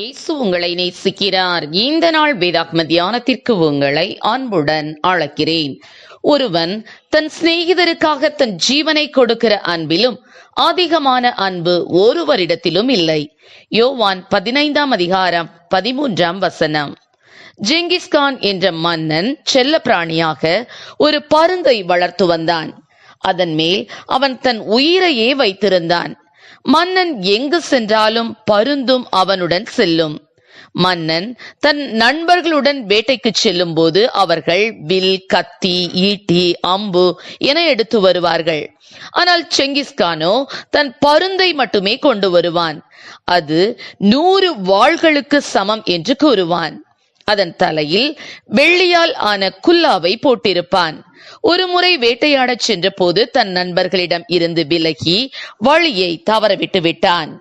இயேசு உங்களை நேசிக்கிறார். இந்த நாள் வேதாத்ம தியானத்திற்கு உங்களை அன்புடன் அழைக்கிறேன். ஒருவன் தன் சிநேகிதருக்காக தன் ஜீவனை கொடுக்கிற அன்பிலும் அதிகமான அன்பு ஒருவரிடத்திலும் இல்லை. யோவான் பதினைந்தாம் அதிகாரம் பதிமூன்றாம் வசனம். ஜெங்கிஸ்கான் என்ற மன்னன் செல்ல பிராணியாக ஒரு பருந்தை வளர்த்து வந்தான். அதன் மேல் அவன் தன் உயிரையே வைத்திருந்தான். மன்னன் எங்கு சென்றாலும் பருந்தும் அவனுடன் செல்லும். மன்னன் தன் நண்பர்களுடன் வேட்டைக்கு செல்லும் போது அவர்கள் வில் கத்தி ஈட்டி அம்பு என எடுத்து வருவார்கள். ஆனால் செங்கிஸ்கானோ தன் பருந்தை மட்டுமே கொண்டு வருவான். அது நூறு வாள்களுக்கு சமம் என்று கூறுவான். அதன் தலையில் வெள்ளியால் ஆன குல்லாவை போட்டிருப்பான். ஒருமுறை வேட்டையாடச் வேட்டையாடச் சென்றபோது தன் நண்பர்களிடம் இருந்து விலகி வழியை தவறவிட்டு விட்டான்.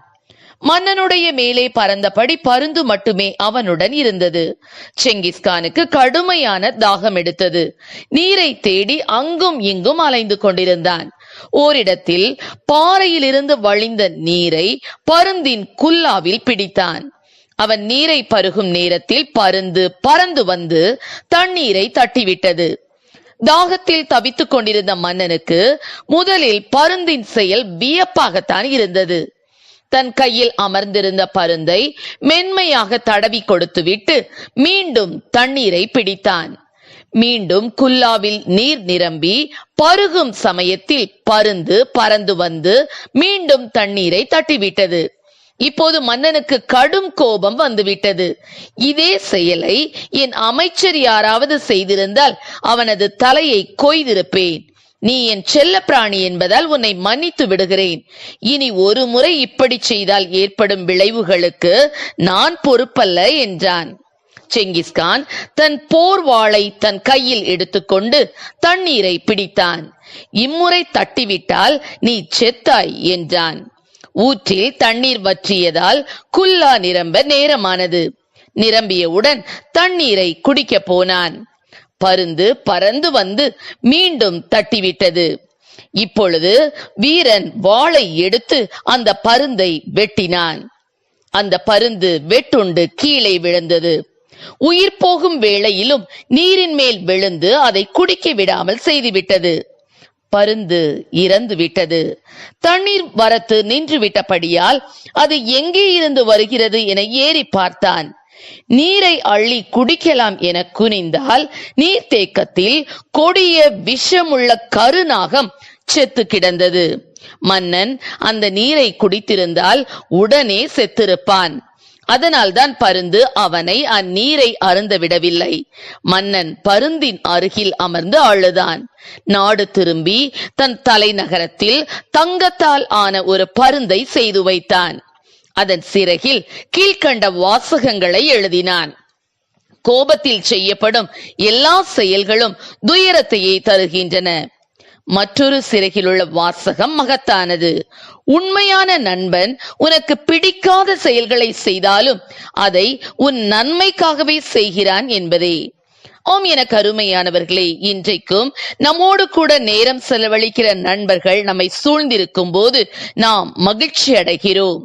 மன்னனுடைய மேலே பறந்தபடி பருந்து மட்டுமே அவனுடன் இருந்தது. செங்கிஸ்கானுக்கு கடுமையான தாகம் எடுத்தது. நீரை தேடி அங்கும் இங்கும் அலைந்து கொண்டிருந்தான். ஓரிடத்தில் பாறையிலிருந்து வழிந்த நீரை பருந்தின் குல்லாவில் பிடித்தான். அவன் நீரை பருகும் நேரத்தில் பருந்து பறந்து வந்து தண்ணீரை தட்டிவிட்டது. தாகத்தில் தவித்துக் கொண்டிருந்த மன்னனுக்கு முதலில் பருந்தின் செயல் வியப்பாகத்தான் இருந்தது. தன் கையில் அமர்ந்திருந்த பருந்தை மென்மையாக தடவி கொடுத்துவிட்டு மீண்டும் தண்ணீரை பிடித்தான். மீண்டும் குல்லாவில் நீர் நிரம்பி பருகும் சமயத்தில் பருந்து பறந்து வந்து மீண்டும் தண்ணீரை தட்டிவிட்டது. இப்போது மன்னனுக்கு கடும் கோபம் வந்துவிட்டது. இதே செயலை என் அமைச்சர் யாராவது செய்திருந்தால் அவனது தலையை கொய்திருப்பேன். நீ என் செல்ல பிராணி என்பதால் உன்னை மன்னித்து விடுகிறேன். இனி ஒரு முறை இப்படி செய்தால் ஏற்படும் விளைவுகளுக்கு நான் பொறுப்பல்ல என்றான். செங்கிஸ்கான் தன் போர் வாளை தன் கையில் எடுத்துக்கொண்டு தண்ணீரை பிடித்தான். இம்முறை தட்டிவிட்டால் நீ செத்தாய் என்றான். ஊற்றில் தண்ணீர் வற்றியதால் குல்லா நிரம்ப நேரமானது. நிரம்பியவுடன் தண்ணீரை குடிக்கப் போனான். பருந்து பறந்து வந்து மீண்டும் தட்டிவிட்டது. இப்பொழுது வீரன் வாளை எடுத்து அந்த பருந்தை வெட்டினான். அந்த பருந்து வெட்டுண்டு கீழே விழுந்தது. உயிர் போகும் வேளையிலும் நீரின் மேல் விழுந்து அதை குடிக்க விடாமல் செய்துவிட்டது. பருந்து இறந்து விட்டது. தண்ணீர் வரத்து நின்று விட்டபடியால் அது எங்கே இருந்து வருகிறது என ஏறி பார்த்தான். நீரை அள்ளி குடிக்கலாம் என குனிந்தால் நீர்த்தேக்கத்தில் கொடிய விஷமுள்ள கருநாகம் செத்து கிடந்தது. மன்னன் அந்த நீரை குடித்திருந்தால் உடனே செத்திருப்பான். அதனால்தான் பருந்து அவனை அந்நீரை அருந்த விடவில்லை. மன்னன் பருந்தின் அருகில் அமர்ந்து அழுதான். நாடு திரும்பி தன் தலைநகரத்தில் தங்கத்தால் ஆன ஒரு பருந்தை செய்து வைத்தான். அதன் சிறகில் கீழ்கண்ட வாசகங்களை எழுதினான். கோபத்தில் செய்யப்படும் எல்லா செயல்களும் துயரத்தையே தருகின்றன. மற்றொரு சிறகில் உள்ள வாசகம் மகத்தானது. உண்மையான நண்பன் உனக்கு பிடிக்காத செயல்களை செய்தாலும் அதை உன் நன்மைக்காகவே செய்கிறான் என்பதே. ஆம் என கருமையானவர்களே இன்றைக்கும் நம்மோடு கூட நேரம் செலவழிக்கிற நண்பர்கள் நம்மை சூழ்ந்திருக்கும் போது நாம் மகிழ்ச்சி அடைகிறோம்.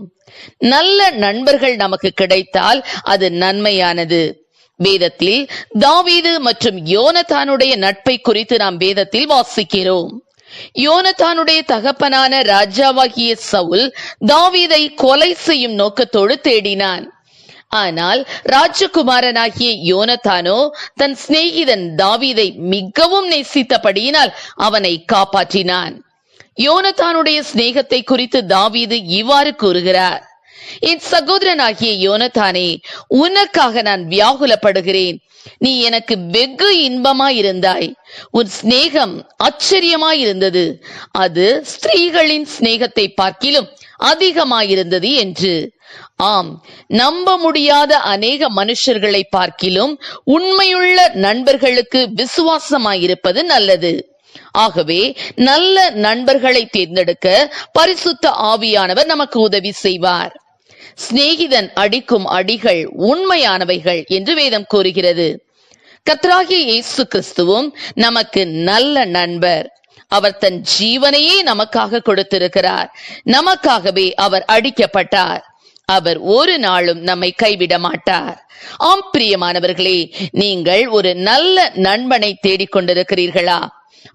நல்ல நண்பர்கள் நமக்கு கிடைத்தால் அது நன்மையானது. வேதத்தில் தாவீது மற்றும் யோனத்தானுடைய நட்பை குறித்து நாம் வேதத்தில் வாசிக்கிறோம். யோனத்தானுடைய தகப்பனான ராஜாவாகிய சவுல் தாவீதை கொலை செய்யும் நோக்கத்தோடு தேடினான். ஆனால் ராஜகுமாரனாகிய யோனத்தானோ தன் சிநேகிதன் தாவீதை மிகவும் நேசித்தபடியினால் அவனை காப்பாற்றினான். யோனத்தானுடைய சிநேகத்தை குறித்து தாவீது இவ்வாறு கூறுகிறார். என் சகோதரனாகிய யோனத்தானே உனக்காக நான் வியாகுலப்படுகிறேன். நீ எனக்கு வெகு இன்பமாயிருந்தாய். உன் சிநேகம் ஆச்சரியமாயிருந்தது. அது ஸ்திரீகளின் சிநேகத்தை பார்க்கிலும் அதிகமாயிருந்தது என்று. ஆம் நம்ப முடியாத அநேக மனுஷர்களை பார்க்கிலும் உண்மையுள்ள நண்பர்களுக்கு விசுவாசமாயிருப்பது நல்லது. ஆகவே நல்ல நண்பர்களை தேர்ந்தெடுக்க பரிசுத்த ஆவியானவர் நமக்கு உதவி செய்வார். சிநேகிதன் அடிக்கும் அடிகள் உண்மையானவைகள் என்று வேதம் கூறுகிறது. கத்ராகிய இயேசு கிறிஸ்துவும் நமக்கு நல்ல நண்பர். அவர் தன் ஜீவனையே நமக்காக கொடுத்திருக்கிறார். நமக்காகவே அவர் அடிக்கப்பட்டார். அவர் ஒரு நாளும் நம்மை கைவிட மாட்டார். ஆம் பிரியமானவர்களே நீங்கள் ஒரு நல்ல நண்பனை தேடிக்கொண்டிருக்கிறீர்களா?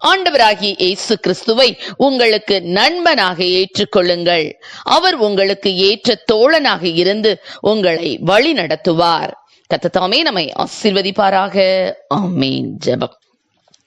ஆண்டவராகிய இயேசு கிறிஸ்துவை உங்களுக்கு நண்பனாக ஏற்றுக்கொள்ளுங்கள். அவர் உங்களுக்கு ஏற்ற தோழனாக இருந்து உங்களை வழி நடத்துவார் கத்தத்தாமே நம்மை ஆசீர்வதிப்பாராக. ஆமீன். ஜபம்.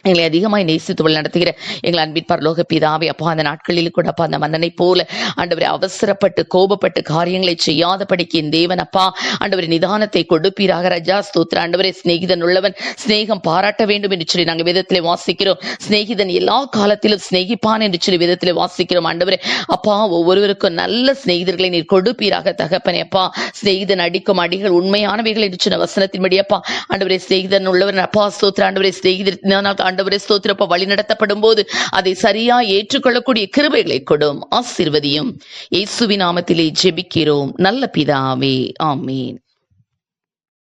எங்களை அதிகமாய் நேசித்து வழி நடத்துகிற எங்கள் அன்பின் பரலோக பிதாவை அப்பா அந்த நாட்களில் கூட அப்பா அந்த மன்னனை போல ஆண்டவரை அவசரப்பட்டு கோபப்பட்டு காரியங்களை செய்யாதபடிக்கு என் தேவன் அப்பா ஆண்டவரை நிதானத்தை கொடுப்பீராக ரஜா ஸ்தோத்ர ஆண்டவரை சிநேகிதன் உள்ளவன் சிநேகம் பாராட்ட வேண்டும் என்று சொல்லி நாங்கள் விதத்திலே வாசிக்கிறோம். சிநேகிதன் எல்லா காலத்திலும் சிநேகிப்பான் என்று சொல்லி விதத்திலே வாசிக்கிறோம். ஆண்டவரே அப்பா ஒவ்வொருவருக்கும் நல்ல சிநேகிதர்களை நீர் கொடுப்பீராக தகப்பனே அப்பா. சிநேகிதன் அடிக்கும் அடிகள் உண்மையானவைகள் என்று சொன்ன வசனத்தின்படி அப்பா. ஆண்டவரை சிநேகிதன் உள்ளவர் அப்பா ஸ்தோத்ர ஆண்டவரை சிநேகிதர் ஆண்டவரை ஸ்தோத்திரப்ப வழி நடத்தப்படும் போது அதை சரியா ஏற்றுக்கொள்ளக்கூடிய கிருபைகளை கொடும். ஆசிர்வதியும். இயேசுவின் நாமத்திலே ஜெபிக்கிறோம். நல்ல பிதாவே ஆமீன்.